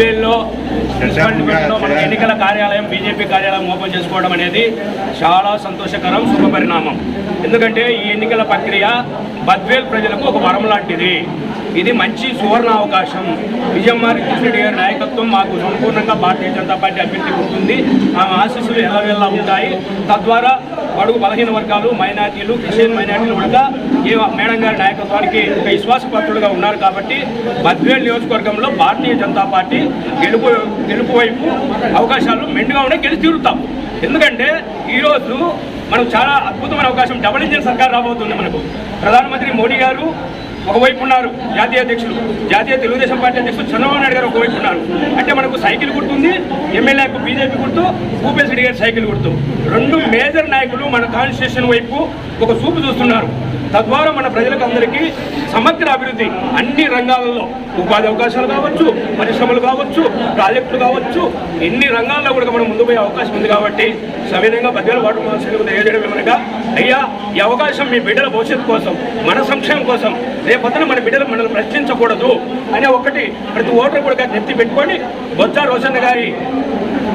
మున్సిపాలిటీలో మన ఎన్నికల కార్యాలయం బీజేపీ కార్యాలయం ఓపెన్ చేసుకోవడం అనేది చాలా సంతోషకరం శుభపరిణామం ఎందుకంటే ఈ ఎన్నికల ప్రక్రియ బద్వేల్ ప్రజలకు ఒక వరం లాంటిది. ఇది మంచి సువర్ణ అవకాశం. విజయమ్మారి కృష్ణరెడ్డి గారి నాయకత్వం మాకు సంపూర్ణంగా భారతీయ జనతా పార్టీ అభ్యర్థి ఉంటుంది. ఆమె ఆశీస్సులు ఎల్లవెల్లా ఉంటాయి. తద్వారా బడుగు బలహీన వర్గాలు మైనార్టీలు క్రిస్టియన్ మైనార్టీలు కూడా ఈ మేడం గారి నాయకత్వానికి ఒక విశ్వాసపాత్రులుగా ఉన్నారు కాబట్టి బద్వేలు నియోజకవర్గంలో భారతీయ జనతా పార్టీ గెలుపు గెలుపు వైపు అవకాశాలు మెండుగా ఉన్నాయి గెలిచి తీరుతాం. ఎందుకంటే ఈరోజు మనకు చాలా అద్భుతమైన అవకాశం డబుల్ ఇంజిన్ సర్కార్ రాబోతుంది మనకు. ప్రధానమంత్రి మోడీ గారు ఒకవైపు ఉన్నారు జాతీయ అధ్యక్షులు. జాతీయ తెలుగుదేశం పార్టీ అధ్యక్షులు చంద్రబాబు నాయుడు గారు ఒకవైపు ఉన్నారు. అంటే మనకు సైకిల్ గుర్తుంది ఎమ్మెల్యేకు బీజేపీ గుర్తు భూపేశ్ రెడ్డి గారి సైకిల్ గుర్తు. రెండు మేజర్ నాయకులు మన కాన్స్టిట్యూషన్ వైపు ఒక చూపు చూస్తున్నారు. తద్వారా మన ప్రజలకు అందరికీ సమగ్ర అభివృద్ధి అన్ని రంగాలలో ఉపాధి అవకాశాలు కావచ్చు పరిశ్రమలు కావచ్చు ప్రాజెక్టులు కావచ్చు ఎన్ని రంగాల్లో కూడా మనం ముందు పోయే అవకాశం ఉంది కాబట్టి సవిధంగా బద్దెల వాటర్ మహాశయులకు తెలియజేయడం ఏమనగా అయ్యా ఈ అవకాశం మీ బిడ్డల భవిష్యత్తు కోసం మన సంక్షేమం కోసం. రేపొద్దున మన బిడ్డలు మనల్ని ప్రశ్నించకూడదు అనే ఒకటి ప్రతి ఓటర్ కూడా నెత్తి పెట్టుకొని బొత్స రోషన్న గారి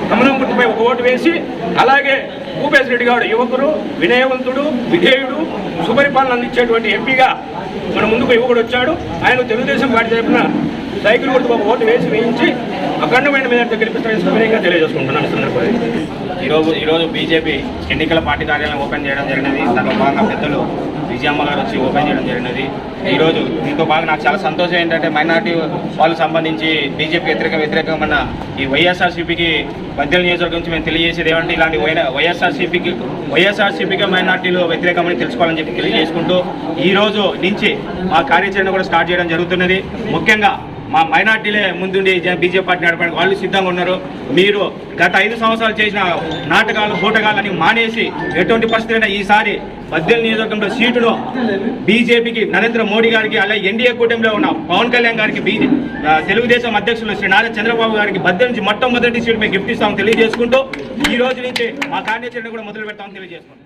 కమలం ఒక ఓటు వేసి అలాగే భూపేశ్ రెడ్డి గారు యువకుడు వినయవంతుడు విధేయుడు సుపరిపాలన అందించేటువంటి ఎంపీగా మన ముందుకు యువకుడు వచ్చాడు. ఆయన తెలుగుదేశం పార్టీ తరఫున సైకిల్ గుర్తు ఒక ఓటు వేసి వేయించి అఖండమైన మీద గెలిపిస్తారని సవినయంగా తెలియజేసుకుంటున్నాను సందర్భంగా. ఈరోజు ఈరోజు బీజేపీ ఎన్నికల పార్టీ కార్యాలయం ఓపెన్ చేయడం జరిగినది. దాంట్లో భాగంగా పెద్దలు విజయమ్మ గారు వచ్చి ఓపెన్ చేయడం జరిగినది. ఈరోజు దీంతో బాగా నాకు చాలా సంతోషం ఏంటంటే మైనార్టీ వాళ్ళకు సంబంధించి బీజేపీ వ్యతిరేక వ్యతిరేకమైన ఈ వైఎస్ఆర్సీపీకి మధ్య నియోజకవర్గం నుంచి మేము తెలియజేసేది ఏమంటే ఇలాంటి వై- వైఎస్ఆర్సీపీకి వైఎస్ఆర్సీపీకి మైనార్టీలు వ్యతిరేకమని తెలుసుకోవాలని చెప్పి తెలియజేసుకుంటూ ఈరోజు నుంచి మా కార్యాచరణ కూడా స్టార్ట్ చేయడం జరుగుతున్నది. ముఖ్యంగా మా మైనార్టీలే ముందుండి బీజేపీ పార్టీ నడపడానికి వాళ్ళు సిద్ధంగా ఉన్నారు. మీరు గత ఐదు సంవత్సరాలు చేసిన నాటకాలు బూటకాలని మానేసి ఎటువంటి పరిస్థితులైనా ఈసారి పద్దెనిమిది నియోజకవర్గంలో సీటును బీజేపీకి నరేంద్ర మోడీ గారికి అలాగే ఎన్డీఏ కూటమిలో ఉన్న పవన్ కళ్యాణ్ గారికి బీజే తెలుగుదేశం అధ్యక్షులు శ్రీ నారా చంద్రబాబు గారికి పద్దెనిమిది నుంచి మొట్టమొదటి సీటు మేము గిఫ్ట్ ఇస్తామని తెలియజేసుకుంటూ ఈ రోజు నుంచి మా కార్యాచరణ కూడా మొదలు పెడతామని తెలియజేసుకుంటాం